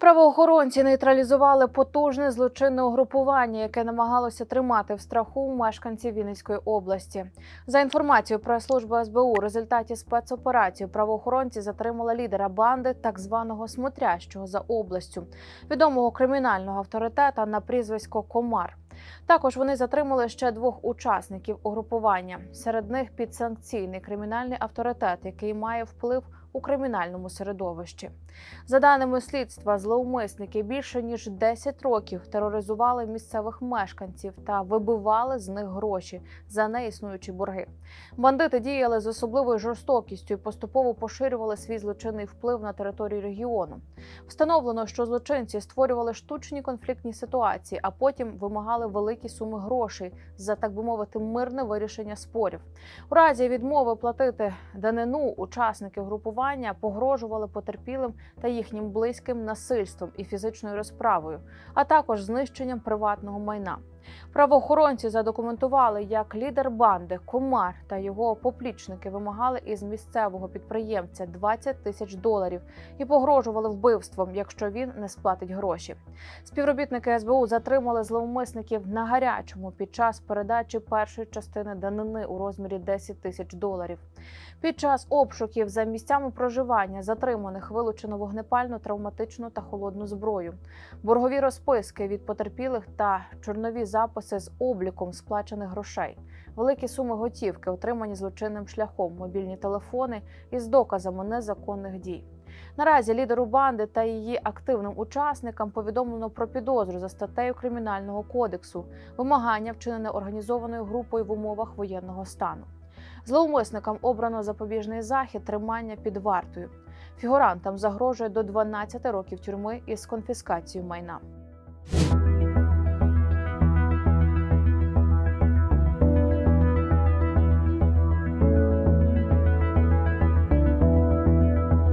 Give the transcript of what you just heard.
Правоохоронці нейтралізували потужне злочинне угрупування, яке намагалося тримати в страху мешканців Вінницької області. За інформацією про службу СБУ, у результаті спецоперації правоохоронці затримали лідера банди так званого смотрящого за областю, відомого кримінального авторитета на прізвисько Комар. Також вони затримали ще двох учасників угрупування. Серед них підсанкційний кримінальний авторитет, який має вплив у кримінальному середовищі. За даними слідства, зловмисники більше ніж 10 років тероризували місцевих мешканців та вибивали з них гроші за неіснуючі борги. Бандити діяли з особливою жорстокістю і поступово поширювали свій злочинний вплив на території регіону. Встановлено, що злочинці створювали штучні конфліктні ситуації, а потім вимагали великі суми грошей за так би мовити мирне вирішення спорів. У разі відмови платити данину учасники групування погрожували потерпілим та їхнім близьким насильством і фізичною розправою, а також знищенням приватного майна. Правоохоронці задокументували, як лідер банди Комар та його поплічники вимагали із місцевого підприємця 20 тисяч доларів і погрожували вбивством, якщо він не сплатить гроші. Співробітники СБУ затримали зловмисників на гарячому під час передачі першої частини данини у розмірі 10 тисяч доларів. Під час обшуків за місцями проживання затриманих вилучено вогнепальну, травматичну та холодну зброю, боргові розписки від потерпілих та чорнові записи з обліком сплачених грошей, великі суми готівки, отримані злочинним шляхом, мобільні телефони із доказами незаконних дій. Наразі лідеру банди та її активним учасникам повідомлено про підозру за статтею кримінального кодексу, вимагання вчинене організованою групою в умовах воєнного стану. Зловмисникам обрано запобіжний захід тримання під вартою. Фігурантам загрожує до 12 років тюрми із конфіскацією майна.